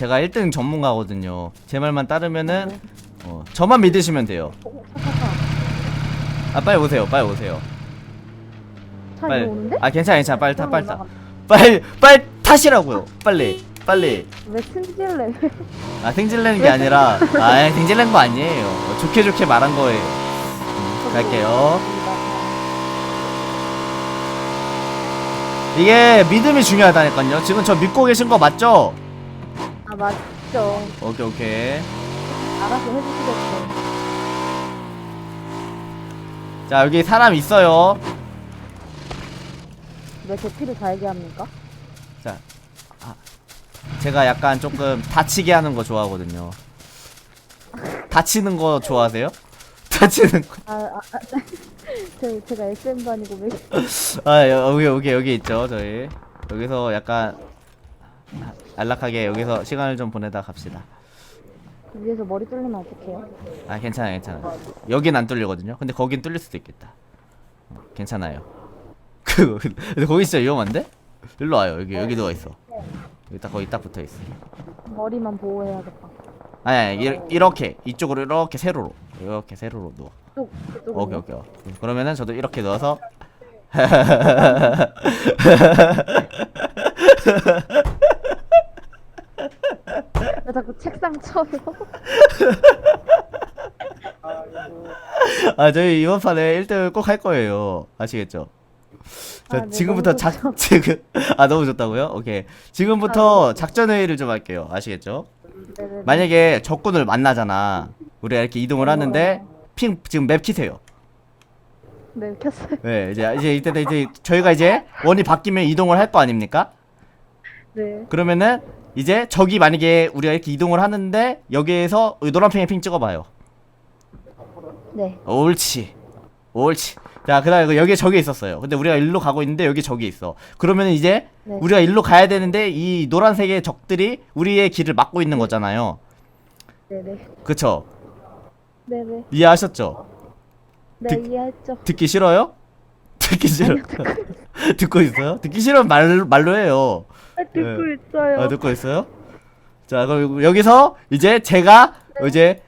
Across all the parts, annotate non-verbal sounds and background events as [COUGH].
제가 1등 전문가거든요. 제 말만 따르면은 네. 어, 저만 믿으시면 돼요. 어. 아 빨리 오세요. 빨리 오세요. 차 빨리. 이거 오는데? 아 괜찮아 괜찮아. 빨리 타 빨리 타. 빨리 빨리 타시라고요. 빨리 빨리. 왜 승질내? 아 승질내는 게 아니라 아 승질낸 거 아니에요. 어, 좋게 좋게 말한 거예요. 음, 갈게요. 이게 믿음이 중요하다니까요. 지금 저 믿고 계신 거 맞죠? 아 맞죠. 오케이 오케이. 알아서 해주시겠죠. 자 여기 사람 있어요. 왜제 피를 달게 합니까? 자, 아, 제가 약간 조금 다치게 하는 거 좋아하거든요. 다치는 거 좋아하세요? [LAUGHS] 다치는 거. 아, 아, 아 제, 제가 SM도 아니고 왜 [LAUGHS] 아 여기 여기 여기 있죠 저희. 여기서 약간 안락하게 여기서 시간을 좀 보내다 갑시다. 위에서 머리 뚫리면 어떡해요? 아 괜찮아 괜찮아. 여긴 안 뚫리거든요. 근데 거긴 뚫릴 수도 있겠다. 어, 괜찮아요. [LAUGHS] 그 근데 거기 진짜 위험한데? 일로 와요 여기 여기 누워 있어. 여기 딱 거기 딱 붙어 있어. 머리만 보호해야겠다. 아니, 아니 이- 이렇게 이쪽으로 이렇게 세로로 이렇게 세로로 누워. 쪽, 그쪽으로. 오케이 오케이. 오케이. 그러면은 저도 이렇게 넣어서 [LAUGHS] 왜 자꾸 책상 쳐요? 아 저희 이번 판에 1등을 꼭 할 거예요. 아시겠죠? 자 아, 네, 지금부터 너무 작. [LAUGHS] 지금 아 너무 좋다고요? 오케이. 지금부터 작전 회의를 좀 할게요. 아시겠죠? 네네네. 만약에 적군을 만나잖아. 우리가 이렇게 이동을 하는데 핑 지금 맵 키세요. 네, 켰어요. 네 이제 이제 이때 이제 저희가 이제 원이 바뀌면 이동을 할 거 아닙니까? 네. 그러면은 이제 적이 만약에 우리가 이렇게 이동을 하는데 여기에서 이 노란팽이 핑 찍어봐요. 네. 옳지. 옳지. 자, 그 다음에 여기에 적이 있었어요. 근데 우리가 일로 가고 있는데 여기 적이 있어. 그러면 이제 네. 우리가 일로 가야 되는데 이 노란색의 적들이 우리의 길을 막고 있는 거잖아요. 네네. 그쵸? 네네. 이해하셨죠? 네, 듣- 이해했죠. 듣기 싫어요? [LAUGHS] 듣기 싫어. [LAUGHS] 듣고 있어요? 듣기 싫으면 말, 말로 해요. 아, 듣고 네. 있어요. 아, 듣고 있어요? 자, 그럼 여기서 이제 제가 네. 이제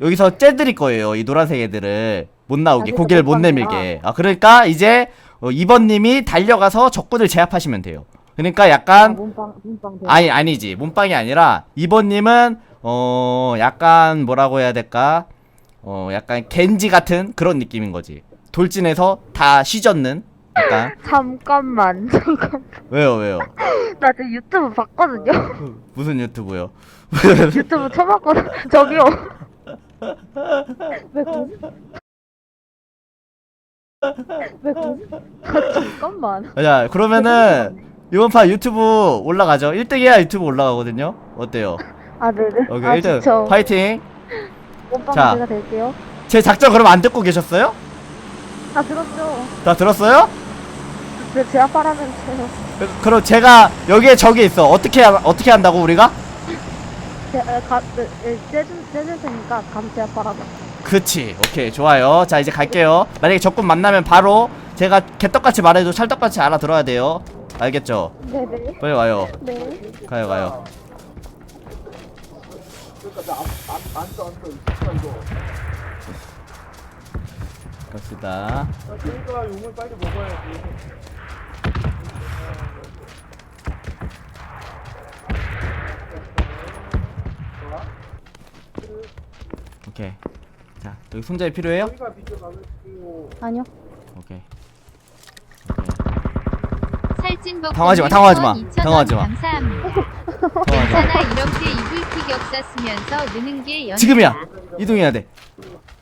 여기서 째드릴 거예요. 이 노란색 애들을 못 나오게, 아, 고개를 못. 내밀게. 아, 그러니까 이제 어, 2번님이 달려가서 적군을 제압하시면 돼요. 그러니까 아, 약간 몸빵, 몸빵. 돼. 아니 아니지 몸빵이 아니라 2번님은 어 약간 뭐라고 해야 될까? 어 약간 겐지 같은 그런 느낌인 거지. 돌진해서 다 휘젓는 약간 잠깐만, 잠깐. 왜요 왜요? [LAUGHS] 나 지금 유튜브 봤거든요. [LAUGHS] 무슨 유튜브요? [LAUGHS] 유튜브 쳐봤거든. 저기요. 왜 그? 왜 그? 아, 잠깐만. 자 그러면은 이번 판 유튜브 올라가죠. 1등 해야 유튜브 올라가거든요. 어때요? 아, 네네. 여기 아, 1등 좋죠. 파이팅. 자. 제가 될게요. 제 작전 그럼 안 듣고 계셨어요? 다 들었죠. 다 들었어요? 왜 제압하라면서요. 그- 그럼 제가 여기에 적이 있어. 어떻게 하- 어떻게 한다고 우리가? 제, 에, 가, 에, 에, 째줄, 째줄 테니까 가서 제압하라고. 그치 오케이 좋아요 자 이제 갈게요 만약에 적군 만나면 바로 제가 개떡같이 말해도 찰떡같이 알아들어야 돼요 알겠죠? 네네. 빨리 와요 네. 가요 가요 갑시다 그러니까 용을 빨리 먹어야지. 오케이 자 여기 손잡이 필요해요? 아니요. 오케이 살찐 당황하지 마, 당황하지 마, 당황하지 마. 감사합니다. [LAUGHS] 괜찮아 이렇게 이불킥 역사 쓰면서 느는 게 연. 지금이야 이동해야 돼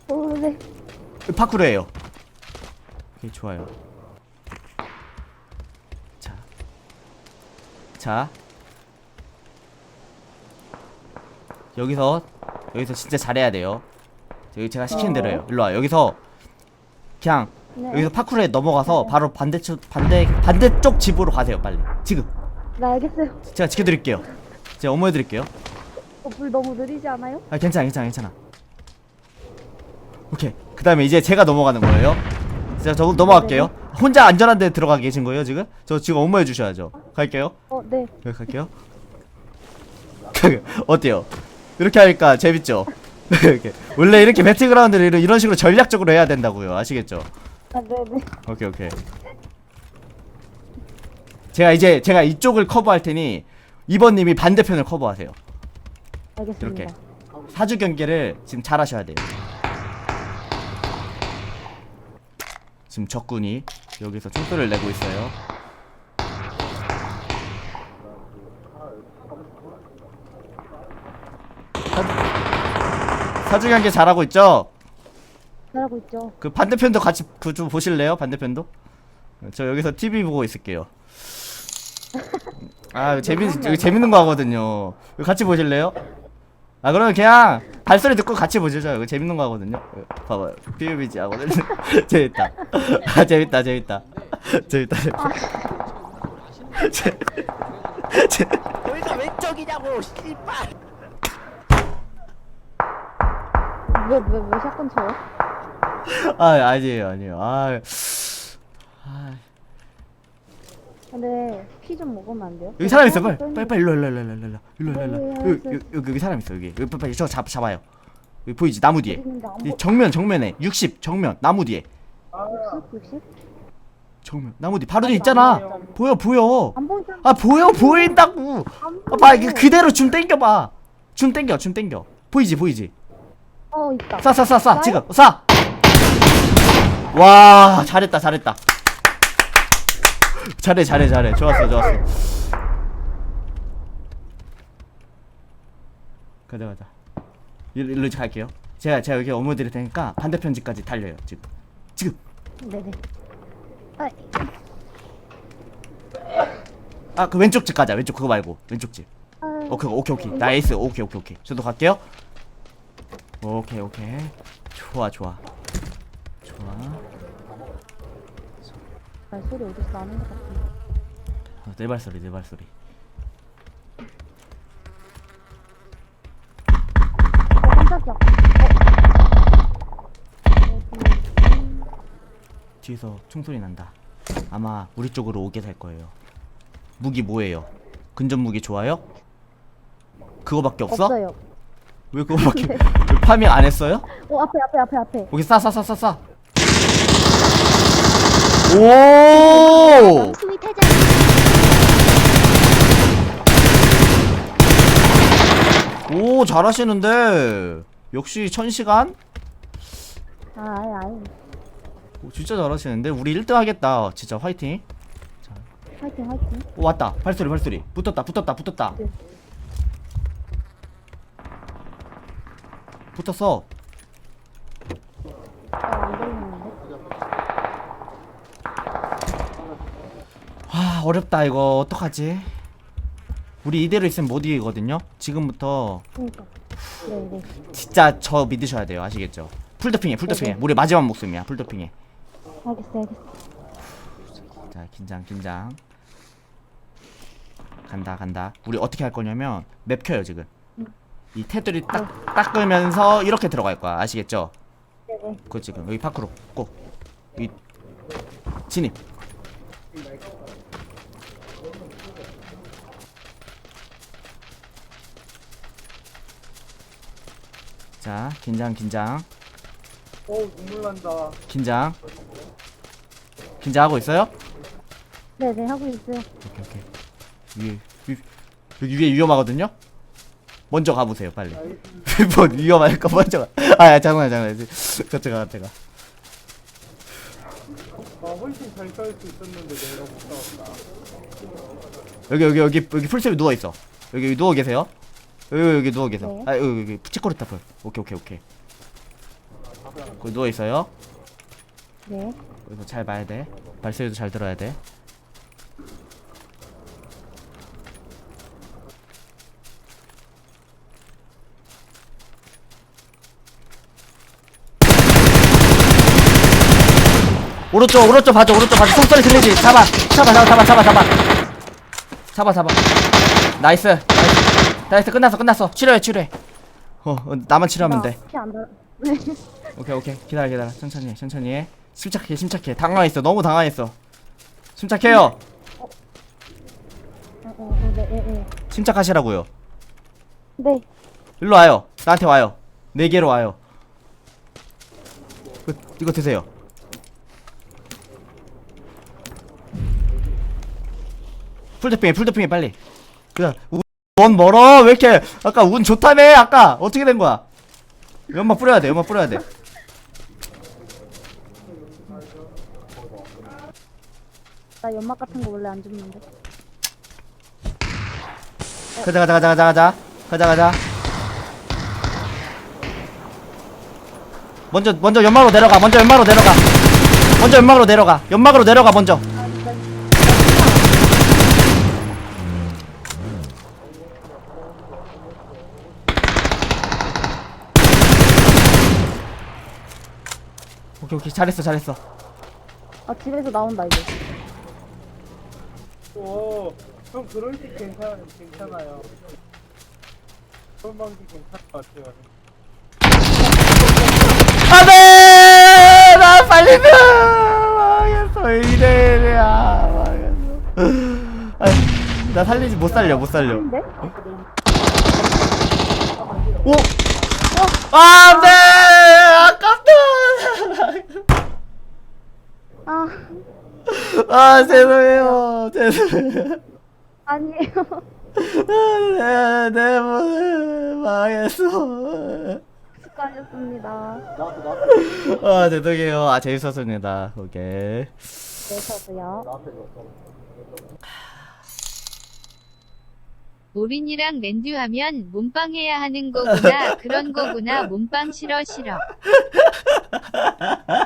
오, 네. 파쿠르예요 오케이 좋아요 자 자. 여기서 여기서 진짜 잘해야 돼요 여기 제가 시키는 어. 대로 해요 일로 와 여기서 그냥 네. 여기서 파쿠르에 넘어가서 네. 바로 반대쪽 반대 반대쪽 집으로 가세요 빨리 지금 네, 알겠어요. 제가 지켜드릴게요 제가 어머해드릴게요 어, 불 너무 느리지 않아요? 아 괜찮아 괜찮아 괜찮아 오케이 그 다음에 이제 제가 넘어가는 거예요 제가 저 넘어갈게요 혼자 안전한 데 들어가 계신 거예요 지금? 저 지금 업무해 주셔야죠 갈게요 어, 네. 여기 갈게요 [LAUGHS] 어때요? 이렇게 하니까 재밌죠? [LAUGHS] 이렇게. 원래 이렇게 배틀그라운드를 이런- 식으로 전략적으로 해야 된다고요 아시겠죠? 아, 네네. 오케이 오케이 제가 이제 제가 이쪽을 커버할 테니 2번님이 반대편을 커버하세요 알겠습니다. 이렇게. 사주 경계를 지금 잘 하셔야 돼요 지금 적군이 여기서 총소리를 내고 있어요 사주- 경계 잘하고 있죠? 잘하고 있죠. 그 반대편도 같이 그 좀 보실래요? 반대편도? 저 여기서 TV 보고 있을게요. [LAUGHS] 아 재밌 여기 재밌는 거 하거든요. 이거 같이 보실래요? 아 그러면 그냥 발소리 듣고 같이 보시죠. 이거 재밌는 거 하거든요. 이거 봐봐요. PUBG 하거든요. [LAUGHS] 재밌다. 아 재밌다 재밌다. [LAUGHS] 재밌다 재밌다. 재- 재- 여기가 왼쪽이냐고 씨발 왜, 왜, 왜 샷건 쳐요? 아 아니에요 아니에요. 아, 아 근데 피 좀 먹으면 안 돼요? 여기 사람 있어 빨리 떨리는 빨리 빨리 일로 일로 일로 일로 일로 일로 일로. 일로 네, 여기. 여기 여기 여기 사람 있어 여기. 여기 빨리 빨리 저잡 잡아요. 여기 보이지? 나무 뒤에. 있는데 안이 보, 정면 정면에. 60 정면. 나무 뒤에. 60, 60? 정면. 나무 뒤 바로 뒤에 있잖아. 보여 보여. 안 보이잖아. 아 보여 보인다고. 안 아, 봐 보여. 이게 그대로 줌 땡겨봐. 줌 땡겨 줌 땡겨. 보이지 보이지 어, 있다. 쏴 쏴 쏴 쏴? 지금. 쏴 와 잘했다 잘했다. 잘해 잘해 잘해. 좋았어 좋았어. 가자 가자. 일로 일로 갈게요. 제가 제가 여기 업무 드릴 테니까 반대편 집까지 달려요 지금. 지금. 네네. 아, 아 그 왼쪽 집 가자. 왼쪽 그거 말고. 왼쪽 집. 아, 오케이 오케이 오케이. 나 에이스. 오케이 오케이 오케이. 저도 갈게요 오케이 오케이. 좋아 좋아. 좋아. 발소리 어디서 나는 것 같은데. 어, 내 발소리 내 발소리. 어, 깜짝이야. 어. 어디, 뒤에서 총소리 난다. 아마 우리 쪽으로 오게 될 거예요. 무기 뭐예요? 근접 무기 좋아요? 그거밖에 없어? 없어요. 왜 그거밖에 왜 [LAUGHS] 파밍 안 했어요 어, 앞에, 앞에, 앞에, 앞에. 쏴쏴쏴쏴 쏴. 오! 오 잘하시는데 역시 천 시간? 아, 아예, 아예. 오, 진짜 잘하시는데 우리 1등 하겠다 진짜 화이팅 화이팅, 화이팅. 오 왔다 발소리 발소리 붙었다 붙었다 붙었다 네. 붙었어. 아, 어렵다 이거. 어떡하지? 우리 이대로 있으면 못 이기거든요? 지금부터. 그니까. 네 네. 진짜 저 믿으셔야 돼요. 아시겠죠? 풀더핑해 풀더핑해. 우리 마지막 목숨이야 풀더핑해. 알겠어, 알겠어. 자 긴장 긴장. 간다 간다. 우리 어떻게 할 거냐면 맵 켜요 지금 이 테두리 딱 닦으면서 이렇게 들어갈 거야 아시겠죠 네네. 그거 지금 여기 밖으로 꼭 이 진입 자 긴장 긴장 어우 눈물 난다 긴장 긴장하고 있어요? 네네, 하고 있어요. 오케이 오케이 위에 위, 여기 위에 위험하거든요? 먼저 가보세요 빨리 [LAUGHS] 뭐 위험하니까 먼저 가 아야 잠깐만 잠깐만 그쪽 가 제가 나 훨씬 잘쌀수 있었는데 내가 못 싸웠다 여기 여기 여기 여기 풀숲에 누워 있어. 여기, 여기 누워 계세요. 여기 여기 누워 계세요. 네. 아 여기 여기 치코리타 풀. 오케이 오케이 오케이. 거기 누워 있어요. 네. 여기서 잘 봐야 돼. 발소리도 잘 들어야 돼. 오른쪽 오른쪽 봐줘 오른쪽 봐줘. 총소리 들리지? 잡아 잡아 잡아 잡아 잡아 잡아. 잡아 잡아. 나이스 나이스. 나이스 끝났어 끝났어. 치료해 치료해. 어, 어 나만 치료하면 돼. 피안 달. 오케이 오케이. 기다려 기다려. 천천히 해 천천히 해. 침착해 침착해. 당황했어 너무 당황했어. 침착해요. 어, 어, 어, 네, 예, 예. 침착하시라고요. 네. 일로 와요. 나한테 와요. 네 개로 와요. 이거, 이거 드세요. 풀더핑해, 풀더핑해, 빨리. 그냥, 우- 원 멀어? 왜 이렇게, 아까 운 좋다며? 아까, 어떻게 된 거야? 연막 뿌려야 돼, 연막 뿌려야 돼. 나 연막 같은 거 원래 안 줍는데. 가자, 가자, 가자, 가자, 가자. 가자, 가자. 먼저, 먼저 연막으로 내려가, 먼저 연막으로 내려가. 먼저 연막으로 내려가. 연막으로 내려가, 먼저. 오케이, 오케이. 잘했어, 잘했어. 아 집에서 나온다 이제. 오, 형 그럴 때 괜찮, 괜찮아요. 그런 방식 괜찮을 것 같아요. 안 돼! 나 빨리 가! 망했어, 이래야. 망했어. 아니, 나 살리지, 못 살려, 못 살려. 근데? 오! 아, 안 돼! 아깝다! 아 아, 죄송해요. 죄송해요. 아니에요. 아, 내, 내 모습 망했어. 수고하셨습니다. 아, 죄송해요. 아, 재밌었습니다. 오케이. 네 저도요. 모린이랑 랜듀하면 몸빵 해야 하는 거구나. 그런 거구나. 몸빵 싫어 싫어. [LAUGHS]